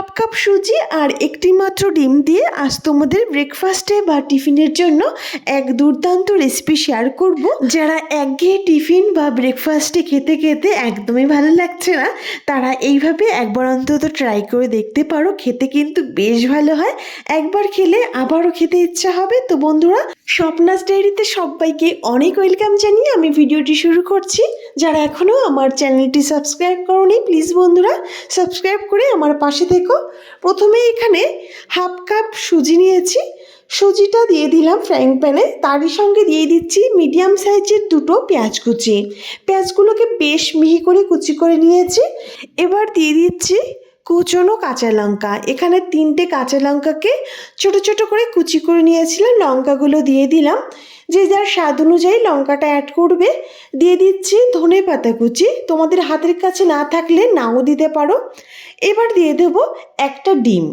Half cup সুজি আর একটি মাত্র ডিম দিয়ে আজ তোমাদের ব্রেকফাস্টে বা টিফিনের জন্য এক দুর্দান্ত রেসিপি শেয়ার করব। যারা একঘেয়ে টিফিন বা ব্রেকফাস্টে খেতে খেতে একদমই ভালো লাগছে না, তারা এইভাবে একবার অন্তত ট্রাই করে দেখতে পারো, খেতে কিন্তু বেশ ভালো হয়। একবার খেলে আবারও খেতে ইচ্ছা হবে। তো বন্ধুরা, স্বপ্নাস ডায়েরিতে সবাইকে অনেক ওয়েলকাম জানিয়ে আমি ভিডিওটি শুরু করছি। যারা এখনও আমার চ্যানেলটি সাবস্ক্রাইব করনি প্লিজ বন্ধুরা সাবস্ক্রাইব করে আমার পাশে থেকো। প্রথমে এখানে হাফ কাপ সুজি নিয়েছি। সুজিটা দিয়ে দিলাম ফ্রাইং প্যানে। তারই সঙ্গে দিয়ে দিচ্ছি মিডিয়াম সাইজের দুটো পেঁয়াজ কুচি। পেঁয়াজগুলোকে বেশ মিহি করে কুচি করে নিয়েছি। এবার দিয়ে দিচ্ছি কুচনো কাঁচা লঙ্কা। এখানে তিনটে কাঁচা লঙ্কাকে ছোট ছোট করে কুচি করে নিয়েছিলাম। লঙ্কাগুলো দিয়ে দিলাম। যে যার স্বাদ অনুযায়ী লঙ্কাটা অ্যাড করবে। দিয়ে দিচ্ছি ধনে পাতা কুচি। তোমাদের হাতের কাছে না থাকলে নাও দিতে পারো। এবার দিয়ে দেব একটা ডিম।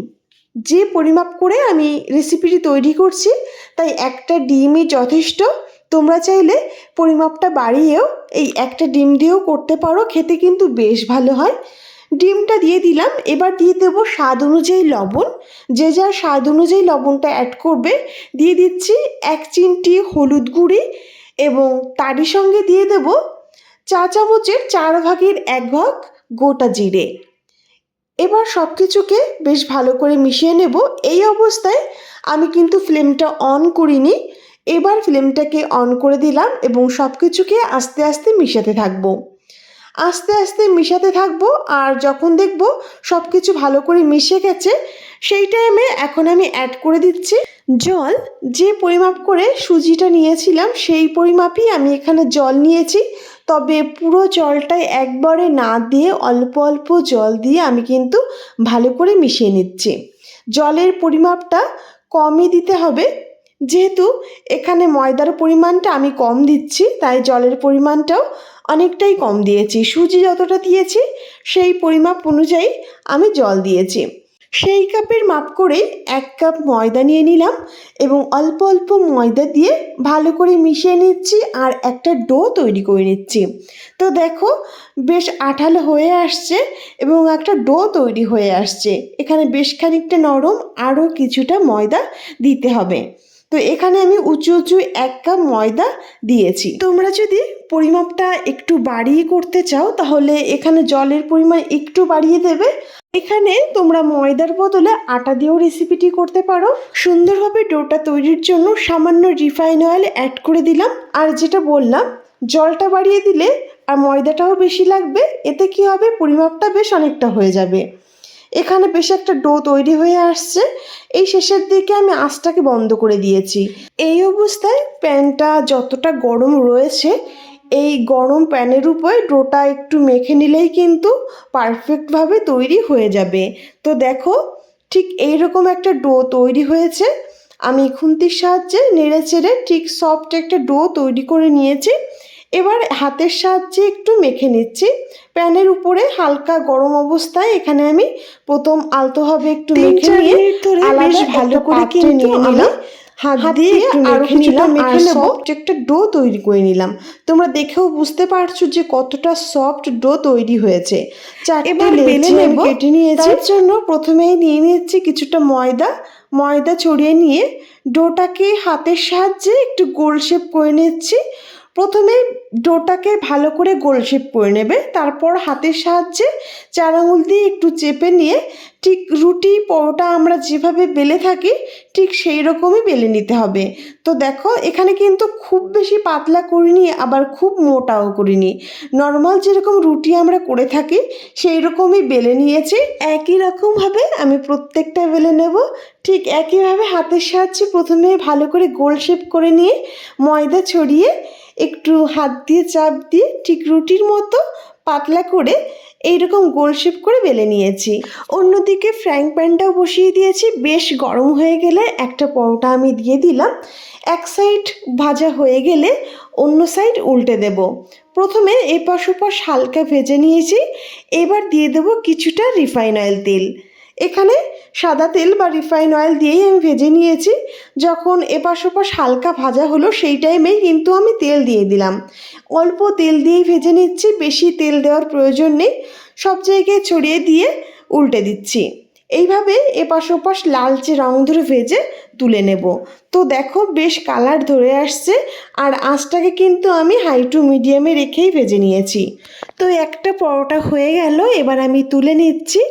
যে পরিমাপ করে আমি রেসিপিটি তৈরি করছি, তাই একটা ডিমই যথেষ্ট। তোমরা চাইলে পরিমাপটা বাড়িয়েও এই একটা ডিম দিয়েও করতে পারো, খেতে কিন্তু বেশ ভালো হয়। ডিমটা দিয়ে দিলাম, এবার দিয়ে দেবো স্বাদ অনুযায়ী লবণ। যে যার স্বাদ অনুযায়ী লবণটা অ্যাড করবে, দিয়ে দিচ্ছি এক চিমটি হলুদ গুঁড়ি এবং তারই সঙ্গে দিয়ে দেব চা চামচের চার ভাগের এক ভাগ গোটা জিরে। এবার সব কিছুকে বেশ ভালো করে মিশিয়ে নেব। এই অবস্থায় আমি কিন্তু ফ্লেমটা অন করিনি। এবার ফ্লেমটাকে অন করে দিলাম এবং সব কিছুকে আস্তে আস্তে মিশাতে থাকব। আস্তে আস্তে মিশাতে থাকব আর যখন দেখব সব কিছু ভালো করে মিশে গেছে, সেই টাইমে এখন আমি অ্যাড করে দিচ্ছি জল। যে পরিমাপ করে সুজিটা নিয়েছিলাম, সেই পরিমাপই আমি এখানে জল নিয়েছি। তবে পুরো জলটাই একবারে না দিয়ে অল্প অল্প জল দিয়ে আমি কিন্তু ভালো করে মিশিয়ে নিচ্ছি। জলের পরিমাপটা কমই দিতে হবে। যেহেতু এখানে ময়দার পরিমাণটা আমি কম দিচ্ছি, তাই জলের পরিমাণটাও অনেকটাই কম দিয়েছি। সুজি যতটা দিয়েছি, সেই পরিমাপ অনুযায়ী আমি জল দিয়েছি। সেই কাপের মাপ করে এক কাপ ময়দা নিয়ে নিলাম এবং অল্প অল্প ময়দা দিয়ে ভালো করে মিশিয়ে নিচ্ছি আর একটা ডো তৈরি করে নিচ্ছি। তো দেখো, বেশ আঠালো হয়ে আসছে এবং একটা ডো তৈরি হয়ে আসছে। এখানে বেশ খানিকটা নরম আরও কিছুটা ময়দা দিতে হবে। তো এখানে আমি উঁচু উঁচু এক কাপ ময়দা দিয়েছি। তোমরা যদি পরিমাপটা একটু বাড়িয়ে করতে চাও, তাহলে এখানে জলের পরিমাণ একটু বাড়িয়ে দেবে। এখানে তোমরা ময়দার বদলে আটা দিয়েও রেসিপিটি করতে পারো। সুন্দরভাবে ডোটা তৈরির জন্য সামান্য রিফাইন অয়েল অ্যাড করে দিলাম। আর যেটা বললাম, জলটা বাড়িয়ে দিলে আর ময়দাটাও বেশি লাগবে, এতে কি হবে? পরিমাপটা বেশ অনেকটা হয়ে যাবে। এখানে বেশ একটা ডো তৈরি হয়ে আসছে। এই শেষের দিকে আমি আঁচটাকে বন্ধ করে দিয়েছি। এই অবস্থায় প্যানটা যতটা গরম রয়েছে, এই গরম প্যানের উপরে ডোটা একটু মেখে নিলেই কিন্তু পারফেক্টভাবে তৈরি হয়ে যাবে। তো দেখো, ঠিক এইরকম একটা ডো তৈরি হয়েছে। আমি খুন্তির সাহায্যে নেড়ে চেড়ে ঠিক সফট একটা ডো তৈরি করে নিয়েছি। এবার হাতের সাহায্যে একটু মেখে নিচ্ছি। প্যানের উপরে হালকা গরম অবস্থায় এখানে আমি প্রথম আলতোভাবে একটু মেখে নিয়ে বেশ ভালো করে কিন্তু নিয়ে নিলাম। হাত দিয়ে একটু মেখে নিলাম মেখে নেব। একটা ডো তৈরি করে নিলাম। তোমরা দেখেও বুঝতে পারছ যে কতটা সফট ডো তৈরি হয়েছে। এবার বেলে নেব। কেটে নিয়েছি। তার জন্য প্রথমেই নিয়ে নিচ্ছি কিছুটা ময়দা। ময়দা ছড়িয়ে নিয়ে ডোটাকে হাতের সাহায্যে একটু গোল শেপ করে নিচ্ছি। প্রথমে ডোটাকে ভালো করে গোল শেপ করে নেবে, তারপর হাতের সাহায্যে চার আঙুল দিয়ে একটু চেপে নিয়ে ঠিক রুটি, পরোটা আমরা যেভাবে বেলে থাকি ঠিক সেই রকমই বেলে নিতে হবে। তো দেখো, এখানে কিন্তু খুব বেশি পাতলা করিনি, আবার খুব মোটাও করিনি। নর্মাল যেরকম রুটি আমরা করে থাকি, সেই রকমই বেলে নিয়েছি। একই রকমভাবে আমি প্রত্যেকটা বেলে নেব। ঠিক একইভাবে হাতের সাহায্যে প্রথমে ভালো করে গোল শেপ করে নিয়ে ময়দা ছড়িয়ে একটু হাত দিয়ে চাপ দিয়ে ঠিক রুটির মতো পাতলা করে এইরকম গোল শেপ করে বেলে নিয়েছি। অন্যদিকে ফ্রাইং প্যানটাও বসিয়ে দিয়েছি। বেশ গরম হয়ে গেলে একটা পরোটা আমি দিয়ে দিলাম। এক সাইড ভাজা হয়ে গেলে অন্য সাইড উল্টে দেব। প্রথমে এপাশ ওপাশ হালকা ভেজে নিয়েছি। এবার দিয়ে দেবো কিছুটা রিফাইন অয়েল তেল। এখানে সাদা তেল বা রিফাইন অয়েল দিয়েই আমি ভেজে নিয়েছি। যখন এপাশ ওপাশ হালকা ভাজা হলো, সেই টাইমেই কিন্তু আমি তেল দিয়ে দিলাম। অল্প তেল দিয়েই ভেজে নিচ্ছি, বেশি তেল দেওয়ার প্রয়োজন নেই। সব জায়গায় ছড়িয়ে দিয়ে উল্টে দিচ্ছি। এইভাবে এপাশ ওপাশ লালচে রং ধরে ভেজে তুলে নেব। তো দেখো, বেশ কালার ধরে আসছে আর আঁচটাকে কিন্তু আমি হাই টু মিডিয়ামে রেখেই ভেজে নিয়েছি। তো একটা পরোটা হয়ে গেল, এবার আমি তুলে নিচ্ছি।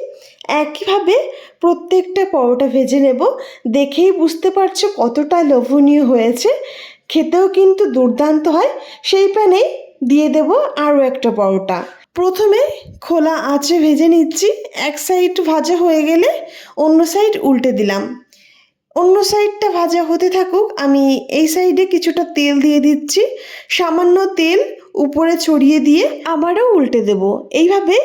একইভাবে প্রত্যেকটা পরোটা ভেজে নেব। দেখেই বুঝতে পারছ কতটা লোভনীয় হয়েছে। খেতেও কিন্তু দুর্দান্ত হয়। সেই প্যানেই দিয়ে দেব আরও একটা পরোটা। প্রথমে খোলা আঁচে ভেজে নিচ্ছি। এক সাইড ভাজা হয়ে গেলে অন্য সাইড উল্টে দিলাম। অন্য সাইডটা ভাজা হতে থাকুক, আমি এই সাইডে কিছুটা তেল দিয়ে দিচ্ছি। সামান্য তেল উপরে ছড়িয়ে দিয়ে আবারও উল্টে দেব। এইভাবে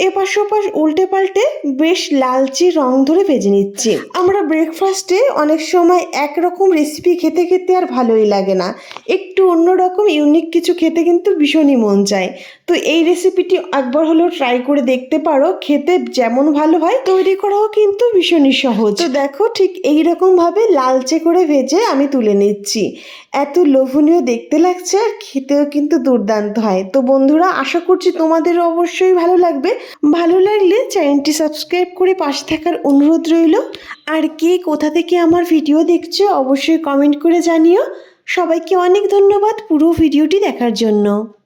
এপাশ ওপাশ উল্টে পাল্টে বেশ লালচে রং ধরে ভেজে নিচ্ছি। আমরা ব্রেকফাস্টে অনেক সময় একরকম রেসিপি খেতে খেতে আর ভালোই লাগে না। একটু অন্যরকম ইউনিক কিছু খেতে কিন্তু ভীষণই মন চায়। তো এই রেসিপিটি একবার হলেও ট্রাই করে দেখতে পারো। খেতে যেমন ভালো হয়, তৈরি করাও কিন্তু ভীষণই সহজ। তো দেখো ঠিক এই ভাবে লালচে করে ভেজে আমি তুলে নিচ্ছি। এত লোভনীয় দেখতে লাগছে আর খেতেও কিন্তু দুর্দান্ত হয়। তো বন্ধুরা, আশা করছি তোমাদেরও অবশ্যই ভালো লাগবে। ভালো লাগলে চ্যানেলটি সাবস্ক্রাইব করে পাশে থাকার অনুরোধ রইল। আর কে কোথা থেকে আমার ভিডিও দেখছ অবশ্যই কমেন্ট করে জানিও। সবাইকে অনেক ধন্যবাদ পুরো ভিডিওটি দেখার জন্য।